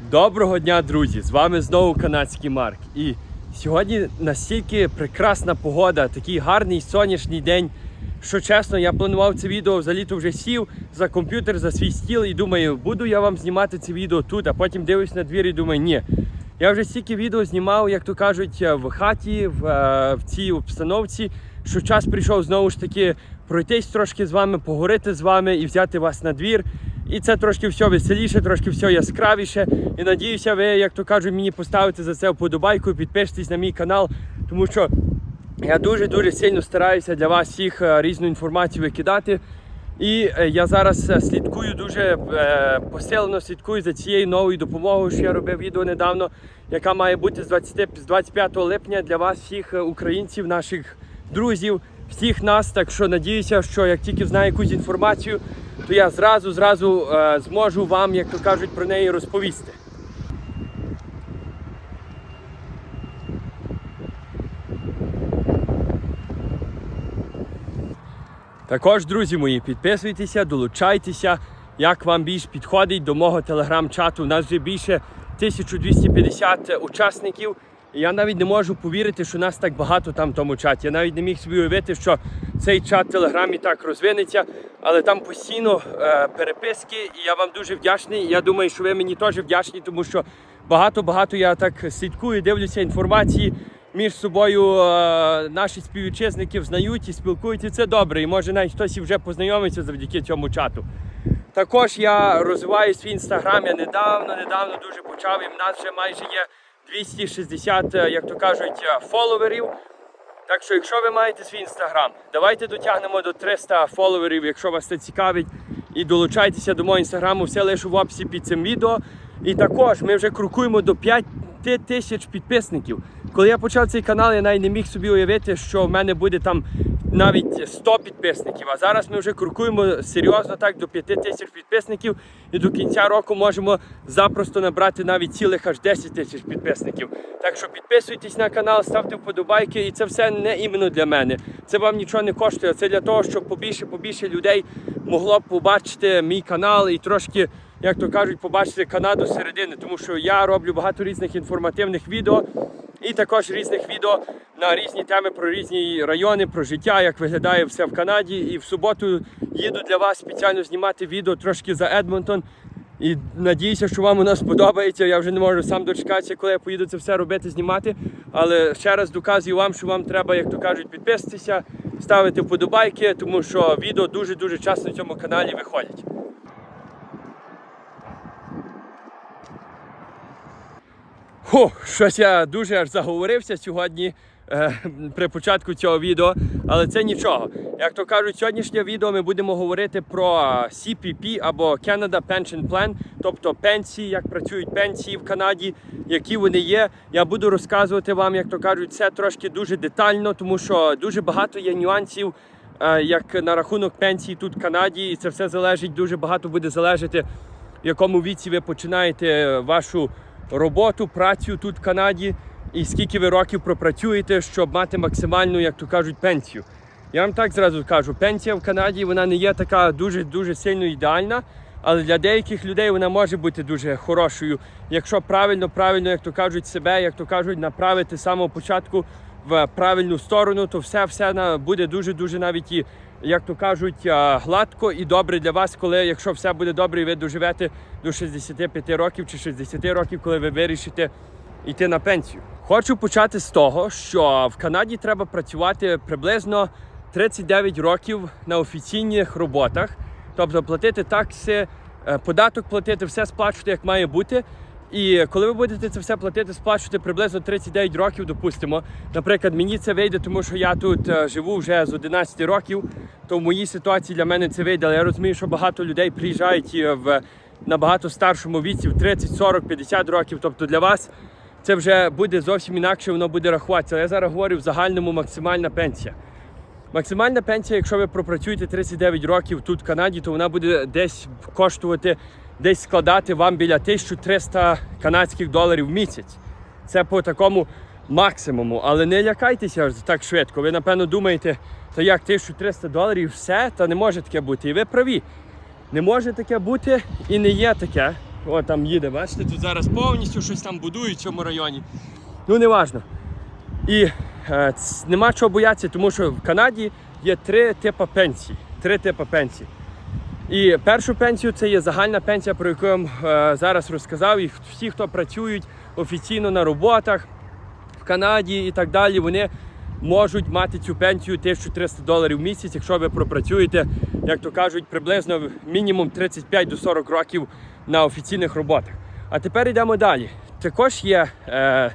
Доброго дня, друзі! З вами знову канадський Марк. І сьогодні настільки прекрасна погода, такий гарний сонячний день. Що чесно, я планував це відео взагалі-то вже сів за комп'ютер, за свій стіл і думаю, буду я вам знімати це відео тут, а потім дивлюсь на двір і думаю, ні. Я вже стільки відео знімав, як то кажуть, в хаті, в, е, в цій обстановці, що час прийшов знову ж таки пройтись трошки з вами, поговорити з вами і взяти вас на двір. І це трошки все веселіше, трошки все яскравіше. І надіюся, ви, як то кажуть, мені поставите за це вподобайку, підпишитесь на мій канал, тому що я дуже-дуже сильно стараюся для вас всіх е, різну інформацію викидати. І е, я зараз е, слідкую дуже посилено слідкую за цією новою допомогою, що я робив відео недавно, яка має бути з 20, з 25 липня для вас, всіх українців, наших друзів, всіх нас. Так що надіюся, що як тільки знаю якусь інформацію, то я зразу зразу е, зможу вам, як то кажуть, про неї розповісти. Також, друзі мої, підписуйтеся, долучайтеся, як вам більш підходить до мого телеграм-чату. У нас вже більше 1250 учасників. Я навіть не можу повірити, що нас так багато там в тому чаті. Я навіть не міг собі уявити, що цей чат в телеграмі так розвинеться, але там постійно е, переписки, і я вам дуже вдячний. Я думаю, що ви мені теж вдячні, тому що багато-багато я так слідкую, дивлюся інформації між собою е, наші співвітчизники знають і спілкуються. Це добре. І може навіть хтось і вже познайомиться завдяки цьому чату. Також я розвиваю свій інстаграм. Я недавно, недавно дуже почав. І в нас вже майже є 260, е, як то кажуть, е, фоловерів. Так що, якщо ви маєте свій інстаграм, давайте дотягнемо до 300 фоловерів, якщо вас це цікавить. І долучайтеся до мого інстаграму, все лише в описі під цим відео. І також ми вже крокуємо до 5 тисяч підписників. Коли я почав цей канал, я навіть не міг собі уявити, що в мене буде там навіть 100 підписників. А зараз ми вже крокуємо серйозно так до 5 тисяч підписників. І до кінця року можемо запросто набрати навіть цілих аж 10 тисяч підписників. Так що підписуйтесь на канал, ставте вподобайки, і це все не іменно для мене. Це вам нічого не коштує. Це для того, щоб побільше побільше людей могло побачити мій канал і трошки. Як то кажуть, побачити Канаду середини, тому що я роблю багато різних інформативних відео і також різних відео на різні теми про різні райони, про життя, як виглядає все в Канаді. І в суботу їду для вас спеціально знімати відео трошки за Едмонтон. І надіюся, що вам у нас сподобається. Я вже не можу сам дочекатися, коли я поїду це все робити, знімати. Але ще раз доказую вам, що вам треба, як то кажуть, підписатися, ставити вподобайки, тому що відео дуже-дуже часто на цьому каналі виходять. Хо, щось я дуже аж заговорився сьогодні е, при початку цього відео, але це нічого. Як то кажуть, сьогоднішнє відео ми будемо говорити про CPP або Canada Pension Plan, тобто пенсії, як працюють пенсії в Канаді, які вони є. Я буду розказувати вам, як то кажуть, це трошки дуже детально, тому що дуже багато є нюансів. е, Як на рахунок пенсії тут в Канаді, і це все залежить, дуже багато буде залежати, в якому віці ви починаєте вашу роботу, працю тут в Канаді, і скільки ви років пропрацюєте, щоб мати максимальну, як то кажуть, пенсію. Я вам так зразу кажу, пенсія в Канаді вона не є така дуже-дуже сильно ідеальна, але для деяких людей вона може бути дуже хорошою, якщо правильно, правильно, як то кажуть, себе, як то кажуть, направити з самого початку в правильну сторону, то все все буде дуже-дуже навіть і, як то кажуть, гладко і добре для вас, коли якщо все буде добре, і ви доживете до 65 років чи 60 років, коли ви вирішите йти на пенсію. Хочу почати з того, що в Канаді треба працювати приблизно 39 років на офіційних роботах, тобто платити такси, е, податок платити, все сплачувати як має бути. І коли ви будете це все платити, сплачувати приблизно 39 років, допустимо. Наприклад, мені це вийде, тому що я тут е, живу вже з 11 років, то в моїй ситуації для мене це вийде. Але я розумію, що багато людей приїжджають е, в набагато старшому віці, в 30, 40, 50 років. Тобто для вас це вже буде зовсім інакше, воно буде рахуватися. Але я зараз говорю в загальному максимальна пенсія. Максимальна пенсія, якщо ви пропрацюєте 39 років тут в Канаді, то вона буде десь коштувати, десь складати вам біля 1300 канадських доларів в місяць. Це по такому максимуму. Але не лякайтеся так швидко. Ви напевно думаєте, то як 1300 доларів все, та не може таке бути. І ви праві. Не може таке бути і не є таке. О, там їде, бачите, тут зараз повністю щось там будують в цьому районі. Ну, не важно. І е, нема чого боятися, тому що в Канаді є три типи пенсій. Три типи пенсій. І першу пенсію це є загальна пенсія, про яку я е, зараз розказав. І всі, хто працюють офіційно на роботах в Канаді і так далі, вони можуть мати цю пенсію 1300 доларів в місяць, якщо ви пропрацюєте, як то кажуть, приблизно мінімум 35 до 40 років на офіційних роботах. А тепер йдемо далі. Також є е,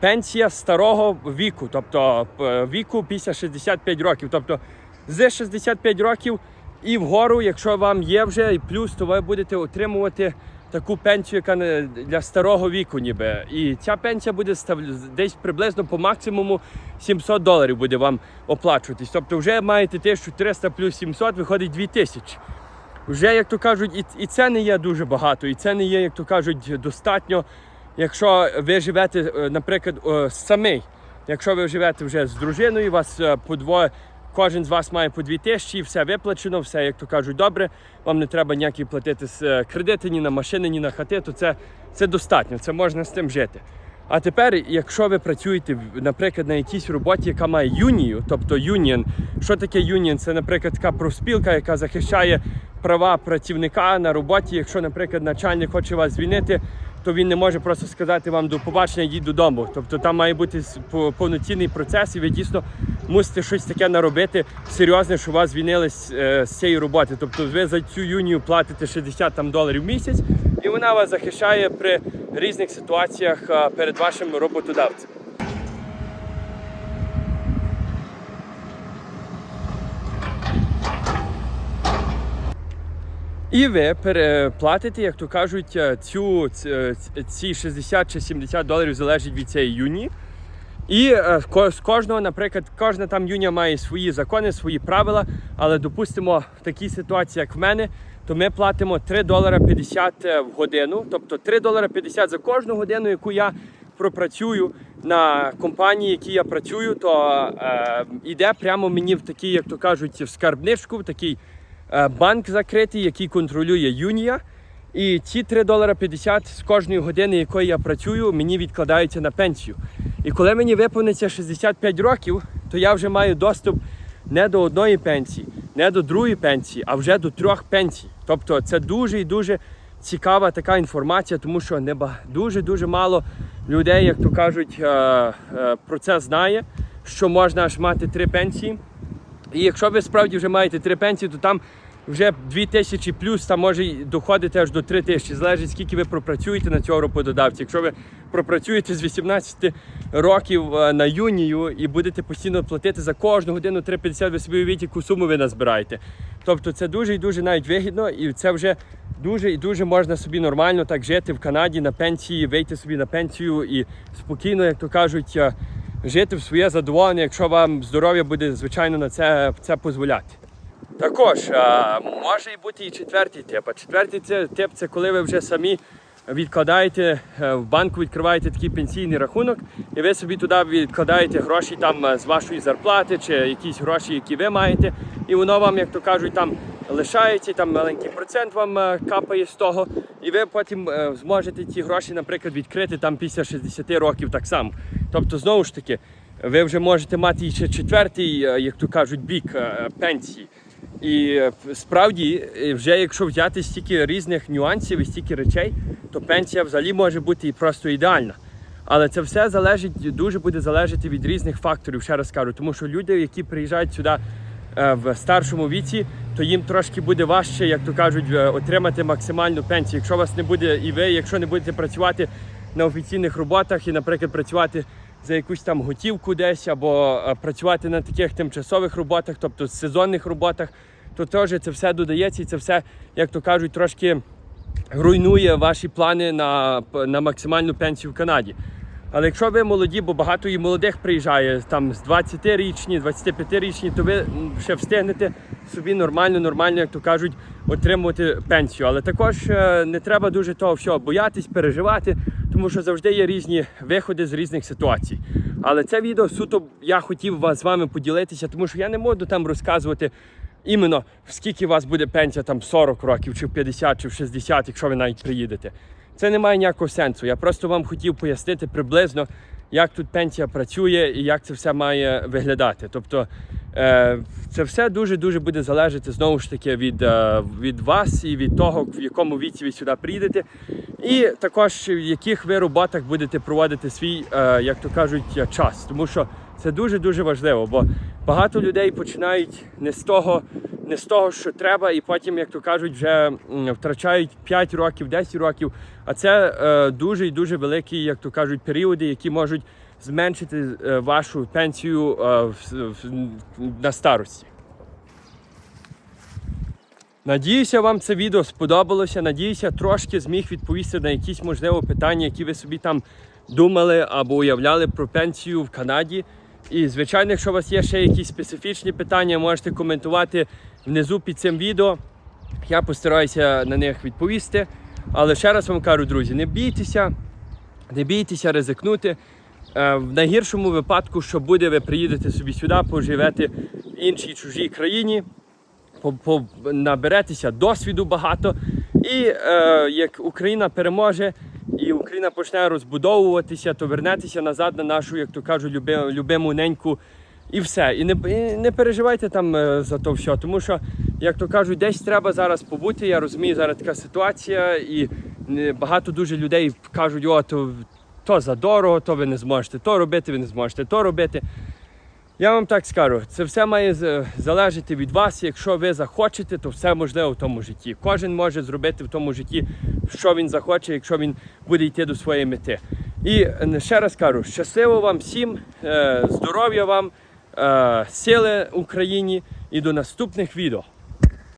пенсія старого віку, тобто е, віку після 65 років. Тобто з 65 років і вгору, якщо вам є вже і плюс, то ви будете отримувати таку пенсію, яка для старого віку, ніби. І ця пенсія буде десь приблизно по максимуму 700 доларів буде вам оплачуватись. Тобто вже маєте 1300 плюс 700, виходить 2000. Вже, як то кажуть, і, і це не є дуже багато, і це не є, як то кажуть, достатньо, якщо ви живете, е, наприклад, самий. Якщо ви живете вже з дружиною, у вас е, по двоє, кожен з вас має по дві тисячі, все виплачено, все, як то кажуть, добре. Вам не треба ніякі платити з, е, кредити ні на машини, ні на хати, то це, це достатньо, це можна з тим жити. А тепер, якщо ви працюєте, наприклад, на якійсь роботі, яка має юнію, тобто юніон, що таке юніон? Це, наприклад, така профспілка, яка захищає права працівника на роботі. Якщо, наприклад, начальник хоче вас звільнити, то він не може просто сказати вам до побачення, йдіть додому. Тобто там має бути по- повноцінний процес, і ви дійсно мусите щось таке наробити серйозне, що вас звільнили з, е, з цієї роботи. Тобто ви за цю юнію платите 60 там, доларів в місяць, і вона вас захищає при різних ситуаціях е, перед вашим роботодавцем. І ви переплатите, як то кажуть, е, цю, ц- ц- ці 60 чи 70 доларів залежить від цієї юні. І е, з кожного, наприклад, кожна там юня має свої закони, свої правила. Але допустимо, в такій ситуації, як в мене, то ми платимо 3 долара 50 в годину, тобто 3 долара 50 за кожну годину, яку я пропрацюю на компанії, які я працюю, то е, йде прямо мені в такий, як то кажуть, в скарбничку, в такий е, банк закритий, який контролює юнія. І ці 3 долара 50 з кожної години, якої я працюю, мені відкладаються на пенсію. І коли мені виповниться 65 років, то я вже маю доступ не до одної пенсії, не до другої пенсії, а вже до трьох пенсій. Тобто це дуже і дуже цікава така інформація, тому що неба дуже дуже мало людей, як то кажуть, е, е, про це знає, що можна аж мати три пенсії. І якщо ви справді вже маєте три пенсії, то там вже 2 тисячі плюс там може доходити аж до 3 тисячі. Залежить, скільки ви пропрацюєте на цього роботодавця. Якщо ви пропрацюєте з 18 років е, на юнію і будете постійно платити за кожну годину 3,50, ви собі уявіть, яку суму ви назбираєте. Тобто це дуже і дуже навіть вигідно, і це вже дуже і дуже можна собі нормально так жити в Канаді на пенсії, вийти собі на пенсію і спокійно, як то кажуть, е, жити в своє задоволення, якщо вам здоров'я буде звичайно на це, це дозволяти. Також а, може і бути і четвертий тип. А четвертий тип це коли ви вже самі відкладаєте е, в банку, відкриваєте такий пенсійний рахунок, і ви собі туди відкладаєте гроші там е, з вашої зарплати чи якісь гроші, які ви маєте, і воно вам, як то кажуть, там лишається, там маленький процент вам е, капає з того, і ви потім е, зможете ті гроші, наприклад, відкрити там після 60 років так само. Тобто, знову ж таки, ви вже можете мати ще четвертий, е, як то кажуть, бік пенсії. І справді, вже якщо взяти стільки різних нюансів і стільки речей, то пенсія взагалі може бути і просто ідеальна. Але це все залежить, дуже буде залежати від різних факторів, ще раз кажу. Тому що люди, які приїжджають сюди в старшому віці, то їм трошки буде важче, як то кажуть, е, отримати максимальну пенсію. Якщо вас не буде, і ви, якщо не будете працювати на офіційних роботах і, наприклад, працювати за якусь там готівку десь або е, працювати на таких тимчасових роботах, тобто сезонних роботах, то теж це все додається і це все, як то кажуть, трошки руйнує ваші плани на, на максимальну пенсію в Канаді. Але якщо ви молоді, бо багато і молодих приїжджає там з 20-річні, 25-річні, то ви ще встигнете собі нормально, нормально, як то кажуть, отримувати пенсію. Але також е, не треба дуже того всього боятись, переживати, тому що завжди є різні виходи з різних ситуацій. Але це відео суто я хотів вас з вами поділитися, тому що я не можу там розказувати іменно скільки у вас буде пенсія, там 40 років, чи в 50, чи в 60, якщо ви навіть приїдете. Це не має ніякого сенсу. Я просто вам хотів пояснити приблизно, як тут пенсія працює і як це все має виглядати. Тобто це все дуже-дуже буде залежати знову ж таки від, е, від вас і від того, в якому віці ви сюди приїдете. І також в яких ви роботах будете проводити свій, е, як то кажуть, е, час. Тому що це дуже-дуже важливо, бо багато людей починають не з того, не з того, що треба, і потім, як то кажуть, вже втрачають 5 років, 10 років. А це е, дуже і дуже великі, як то кажуть, періоди, які можуть зменшити е, вашу пенсію е, на старості. Надіюся, вам це відео сподобалося. Надіюся, трошки зміг відповісти на якісь можливо питання, які ви собі там думали або уявляли про пенсію в Канаді. І, звичайно, якщо у вас є ще якісь специфічні питання, можете коментувати внизу під цим відео. Я постараюся на них відповісти. Але ще раз вам кажу, друзі, не бійтеся, не бійтеся ризикнути. Е, В найгіршому випадку, що буде, ви приїдете собі сюди, поживете в іншій чужій країні, наберетеся досвіду багато. І е, як Україна переможе і Україна почне розбудовуватися, то вернетеся назад на нашу, як то кажуть, люби, любиму неньку. І все. І не, і не переживайте там е, за то все, тому що, як то кажуть, десь треба зараз побути. Я розумію, зараз така ситуація, і е, багато дуже людей кажуть, о, то, то за дорого, то ви не зможете то робити, ви не зможете то робити. Я вам так скажу, це все має залежати від вас. Якщо ви захочете, то все можливо в тому житті. Кожен може зробити в тому житті, що він захоче, якщо він буде йти до своєї мети. І е, ще раз кажу, щасливо вам всім, е, здоров'я вам, е, сили Україні і до наступних відео.